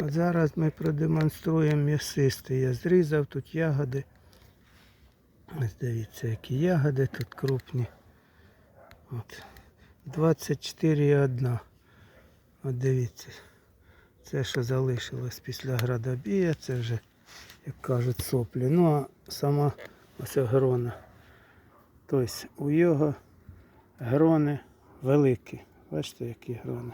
А зараз ми продемонструємо м'ясистий. Я зрізав тут ягоди. Ось дивіться, які ягоди тут крупні. От. 24,1. От дивіться. Це що залишилось після градобія, це вже, як кажуть, соплі. Ну а сама ось грона. Тобто у його грони великі. Бачите, які грони.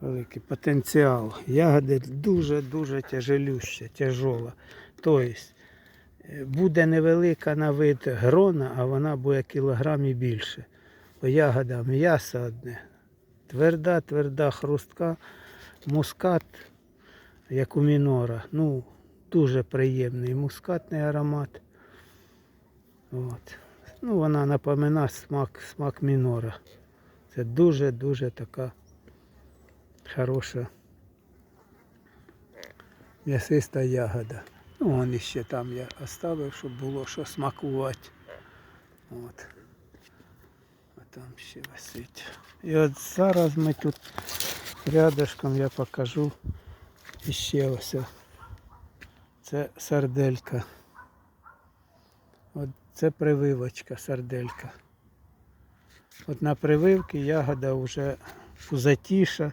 Великий потенціал. Ягоди дуже-дуже тяжелюща, тяжола. Тобто е, буде невелика на вид грона, а вона буде кілограмів більше. Бо ягода м'ясо одне. Тверда, тверда, хрустка, мускат, як у мінора. Ну, дуже приємний мускатний аромат. От. Ну, вона напоминає смак, смак мінора. Це дуже-дуже така хороша м'ясиста ягода. Ну, вон ще там я оставив, щоб було що смакувати. От. А там ще висить. І от зараз ми тут рядышком я покажу іще ось. Це сарделька. От це прививочка сарделька. От на прививці ягода вже пузатіша.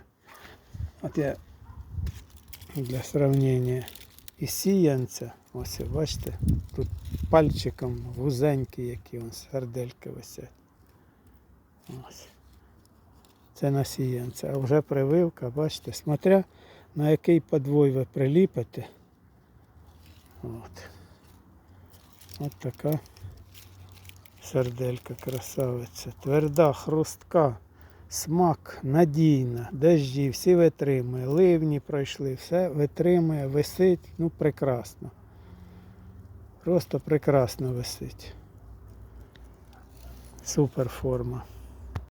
От я для сравнення і сіянця, ось бачите, тут пальчиком вузенькі, які он сардельки висять. Ось. Це на сіянця. А вже прививка, бачите, смотря на який подвой ви приліпите. От. От така сарделька красавиця. Тверда, хрустка, смак надійна, дожді, всі витримує, ливні пройшли, все витримує, висить, ну прекрасно. Просто прекрасно висить. Супер форма.